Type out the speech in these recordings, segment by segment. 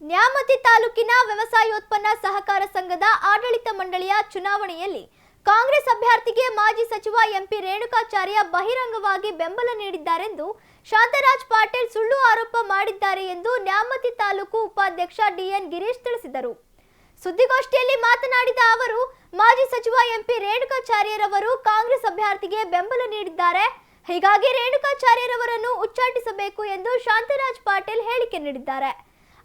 ನ್ಯಾಮತಿ ತಾಲೂಕಿನ ವ್ಯವಸಾಯೋತ್ಪನ್ನ ಸಹಕಾರ ಸಂಘದ ಆಡಳಿತ ಮಂಡಳಿಯ ಚುನಾವಣೆಯಲ್ಲಿ ಕಾಂಗ್ರೆಸ್ ಅಭ್ಯರ್ಥಿಗೆ ಮಾಜಿ ಸಚಿವ ಎಂಪಿ ರೇಣುಕಾಚಾರ್ಯ ಬಹಿರಂಗವಾಗಿ ಬೆಂಬಲ ನೀಡಿದ್ದಾರೆಂದು ಶಾಂತರಾಜ್ ಪಾಟೀಲ್ ಸುಳ್ಳು ಆರೋಪ ಮಾಡಿದ್ದಾರೆ ಎಂದು ನ್ಯಾಮತಿ ತಾಲೂಕು ಉಪಾಧ್ಯಕ್ಷ ಡಿಎನ್ ಗಿರೀಶ್ ತಿಳಿಸಿದರು. ಸುದ್ದಿಗೋಷ್ಠಿಯಲ್ಲಿ ಮಾತನಾಡಿದ ಅವರು, ಮಾಜಿ ಸಚಿವ ಎಂಪಿ ರೇಣುಕಾಚಾರ್ಯರವರು ಕಾಂಗ್ರೆಸ್ ಅಭ್ಯರ್ಥಿಗೆ ಬೆಂಬಲ ನೀಡಿದ್ದಾರೆ. ಹೀಗಾಗಿ ರೇಣುಕಾಚಾರ್ಯರವರನ್ನು ಉಚ್ಚಾಟಿಸಬೇಕು ಎಂದು ಶಾಂತರಾಜ್ ಪಾಟೀಲ್ ಹೇಳಿಕೆ ನೀಡಿದ್ದಾರೆ.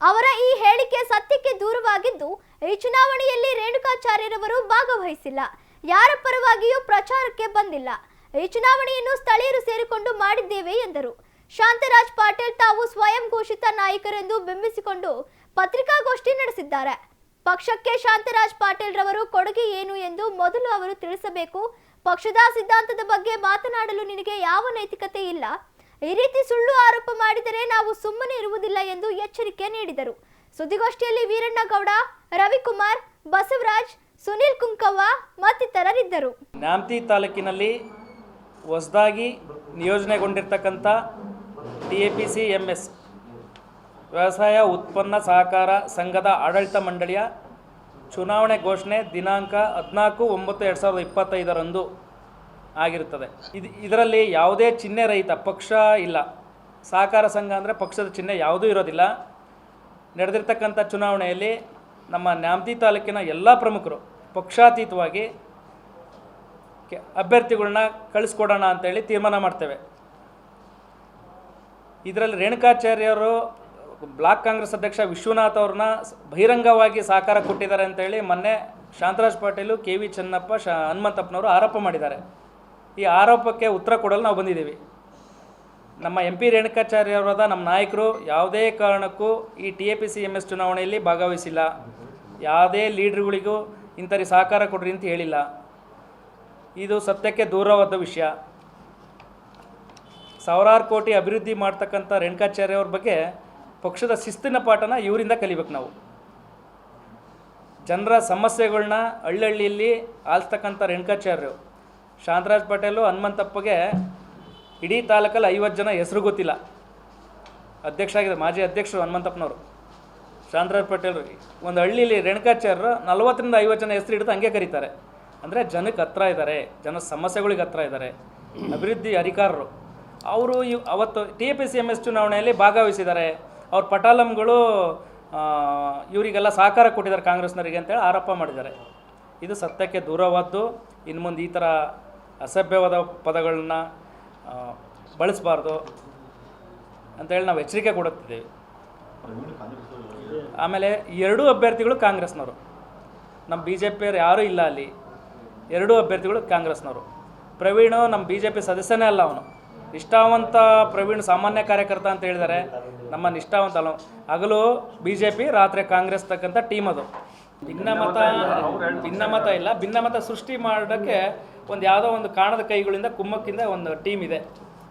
ಅವರ ಈ ಹೇಳಿಕೆ ಸತ್ಯಕ್ಕೆ ದೂರವಾಗಿದ್ದು, ಈ ಚುನಾವಣೆಯಲ್ಲಿ ರೇಣುಕಾಚಾರ್ಯರವರು ಭಾಗವಹಿಸಿಲ್ಲ. ಯಾರ ಪರವಾಗಿಯೂ ಪ್ರಚಾರಕ್ಕೆ ಬಂದಿಲ್ಲ. ಈ ಚುನಾವಣೆಯನ್ನು ಸ್ಥಳೀಯರು ಸೇರಿಕೊಂಡು ಮಾಡಿದ್ದೇವೆ ಎಂದರು. ಶಾಂತರಾಜ್ ಪಾಟೀಲ್ ತಾವು ಸ್ವಯಂ ಘೋಷಿತ ನಾಯಕರೆಂದು ಬಿಂಬಿಸಿಕೊಂಡು ಪತ್ರಿಕಾಗೋಷ್ಠಿ ನಡೆಸಿದ್ದಾರೆ. ಪಕ್ಷಕ್ಕೆ ಶಾಂತರಾಜ್ ಪಾಟೀಲ್ ರವರು ಕೊಡುಗೆ ಏನು ಎಂದು ಮೊದಲು ಅವರು ತಿಳಿಸಬೇಕು. ಪಕ್ಷದ ಸಿದ್ಧಾಂತದ ಬಗ್ಗೆ ಮಾತನಾಡಲು ನಿನಗೆ ಯಾವ ನೈತಿಕತೆ ಇಲ್ಲ? ಈ ರೀತಿ ಸುಳ್ಳು ಆರೋಪ ಮಾಡಿದರೆ ನಾವು ಸುಮ್ಮನೆ ಇರುವುದಿಲ್ಲ ಎಂದು ಎಚ್ಚರಿಕೆ ನೀಡಿದರು. ಸುದ್ದಿಗೋಷ್ಠಿಯಲ್ಲಿ ವೀರಣ್ಣಗೌಡ, ರವಿಕುಮಾರ್, ಬಸವರಾಜ್, ಸುನೀಲ್ ಕುಂಕವ್ವ ಮತ್ತಿತರರಿದ್ದರು. ನ್ಯಾಮತಿ ತಾಲೂಕಿನಲ್ಲಿ ಹೊಸದಾಗಿ ನಿಯೋಜನೆಗೊಂಡಿರ್ತಕ್ಕಂಥ T A P C M S ವ್ಯವಸಾಯ ಉತ್ಪನ್ನ ಸಹಕಾರ ಸಂಘದ ಆಡಳಿತ ಮಂಡಳಿಯ ಚುನಾವಣೆ ಘೋಷಣೆ ದಿನಾಂಕ ಹದಿನಾಲ್ಕು ಒಂಬತ್ತು ಎರಡು ಸಾವಿರದ ಇಪ್ಪತ್ತೈದರಂದು ಆಗಿರುತ್ತದೆ. ಇದು, ಇದರಲ್ಲಿ ಯಾವುದೇ ಚಿಹ್ನೆ ರಹಿತ ಪಕ್ಷ ಇಲ್ಲ. ಸಹಕಾರ ಸಂಘ ಅಂದರೆ ಪಕ್ಷದ ಚಿಹ್ನೆ ಯಾವುದೂ ಇರೋದಿಲ್ಲ. ನಡೆದಿರ್ತಕ್ಕಂಥ ಚುನಾವಣೆಯಲ್ಲಿ ನಮ್ಮ ನ್ಯಾಮತಿ ತಾಲೂಕಿನ ಎಲ್ಲ ಪ್ರಮುಖರು ಪಕ್ಷಾತೀತವಾಗಿ ಕೆ, ಅಭ್ಯರ್ಥಿಗಳನ್ನ ಕಳಿಸ್ಕೊಡೋಣ ಅಂತೇಳಿ ತೀರ್ಮಾನ ಮಾಡ್ತೇವೆ. ಇದರಲ್ಲಿ ರೇಣುಕಾಚಾರ್ಯರು, ಬ್ಲಾಕ್ ಕಾಂಗ್ರೆಸ್ ಅಧ್ಯಕ್ಷ ವಿಶ್ವನಾಥ್ ಅವ್ರನ್ನ ಬಹಿರಂಗವಾಗಿ ಸಹಕಾರ ಕೊಟ್ಟಿದ್ದಾರೆ ಅಂತೇಳಿ ಮೊನ್ನೆ ಶಾಂತರಾಜ್ ಪಾಟೀಲು, ಕೆ ವಿ ಚೆನ್ನಪ್ಪ, ಶ, ಹನುಮಂತಪ್ಪನವರು ಆರೋಪ ಮಾಡಿದ್ದಾರೆ. ಈ ಆರೋಪಕ್ಕೆ ಉತ್ತರ ಕೊಡಲು ನಾವು ಬಂದಿದ್ದೀವಿ. ನಮ್ಮ ಎಂ ಪಿ ರೇಣುಕಾಚಾರ್ಯವರಾದ ನಮ್ಮ ನಾಯಕರು ಯಾವುದೇ ಕಾರಣಕ್ಕೂ ಈ T A P C M S ಚುನಾವಣೆಯಲ್ಲಿ ಭಾಗವಹಿಸಿಲ್ಲ. ಯಾವುದೇ ಲೀಡ್ರುಗಳಿಗೂ ಇಂಥರಿ ಸಹಕಾರ ಕೊಡ್ರಿ ಅಂತ ಹೇಳಿಲ್ಲ. ಇದು ಸತ್ಯಕ್ಕೆ ದೂರವಾದ ವಿಷಯ. ಸಾವಿರಾರು ಕೋಟಿ ಅಭಿವೃದ್ಧಿ ಮಾಡ್ತಕ್ಕಂಥ ರೇಣುಕಾಚಾರ್ಯ ಅವ್ರ ಬಗ್ಗೆ ಪಕ್ಷದ ಶಿಸ್ತಿನ ಪಾಠನ ಇವರಿಂದ ಕಲಿಬೇಕು ನಾವು. ಜನರ ಸಮಸ್ಯೆಗಳನ್ನ ಹಳ್ಳಿಹಳ್ಳಿಯಲ್ಲಿ ಆಲಿಸ್ತಕ್ಕಂಥ ರೇಣುಕಾಚಾರ್ಯರು ಶಾಂತರಾಜ್ ಪಟೇಲು ಹನುಮಂತಪ್ಪಗೆ ಇಡೀ ತಾಲೂಕಲ್ಲಿ ಐವತ್ತು ಜನ ಹೆಸರು ಗೊತ್ತಿಲ್ಲ. ಅಧ್ಯಕ್ಷ ಆಗಿದೆ ಮಾಜಿ ಅಧ್ಯಕ್ಷರು ಹನುಮಂತಪ್ಪನವರು. ಶಾಂತರಾಜ್ ಪಟೇಲ್ ಒಂದು ಹಳ್ಳಿಲಿ ರೇಣುಕಾಚಾರ್ಯರು ನಲವತ್ತರಿಂದ ಐವತ್ತು ಜನ ಹೆಸರು ಹಿಡಿದು ಹಂಗೆ ಕರೀತಾರೆ. ಅಂದರೆ ಜನಕ್ಕೆ ಹತ್ರ ಇದ್ದಾರೆ, ಜನ ಸಮಸ್ಯೆಗಳಿಗೆ ಹತ್ರ ಇದ್ದಾರೆ, ಅಭಿವೃದ್ಧಿ ಅಧಿಕಾರರು. ಅವರು ಇವ್ ಅವತ್ತು T P C M S ಚುನಾವಣೆಯಲ್ಲಿ ಭಾಗವಹಿಸಿದ್ದಾರೆ. ಅವ್ರ ಪಟಾಲಂಗಳು ಇವರಿಗೆಲ್ಲ ಸಹಕಾರ ಕೊಟ್ಟಿದ್ದಾರೆ ಕಾಂಗ್ರೆಸ್ನವರಿಗೆ ಅಂತೇಳಿ ಆರೋಪ ಮಾಡಿದ್ದಾರೆ. ಇದು ಸತ್ಯಕ್ಕೆ ದೂರವಾದ್ದು. ಇನ್ನು ಮುಂದೆ ಈ ಥರ ಅಸಭ್ಯವಾದ ಪದಗಳನ್ನ ಬಳಸಬಾರ್ದು ಅಂತೇಳಿ ನಾವು ಎಚ್ಚರಿಕೆ ಕೊಡುತ್ತಿದ್ದೇವೆ. ಆಮೇಲೆ ಎರಡೂ ಅಭ್ಯರ್ಥಿಗಳು ಕಾಂಗ್ರೆಸ್ನವರು. ನಮ್ಮ ಬಿ ಜೆ ಪಿಯವ್ರು ಯಾರೂ ಇಲ್ಲ ಅಲ್ಲಿ. ಎರಡೂ ಅಭ್ಯರ್ಥಿಗಳು ಕಾಂಗ್ರೆಸ್ನವರು. ಪ್ರವೀಣ್ ನಮ್ಮ ಬಿ ಜೆ ಪಿ ಸದಸ್ಯನೇ ಅಲ್ಲ ಅವನು. ನಿಷ್ಠಾವಂತ ಪ್ರವೀಣ್ ಸಾಮಾನ್ಯ ಕಾರ್ಯಕರ್ತ ಅಂತ ಹೇಳಿದ್ದಾರೆ. ನಮ್ಮ ನಿಷ್ಠಾವಂತ ಅಲ್ಲ ಹಗಲು ಬಿ ಜೆ ಪಿ ರಾತ್ರಿ ಕಾಂಗ್ರೆಸ್ ತಕ್ಕಂಥ ಟೀಮ್ ಅದು. ಭಿನ್ನಮತ ಭಿನ್ನಮತ ಇಲ್ಲ ಭಿನ್ನಮತ ಸೃಷ್ಟಿ ಮಾಡೋಕ್ಕೆ ಒಂದು ಯಾವುದೋ ಒಂದು ಕಾಣದ ಕೈಗಳಿಂದ ಕುಮ್ಮಕ್ಕಿಂದ ಒಂದು ಟೀಮ್ ಇದೆ.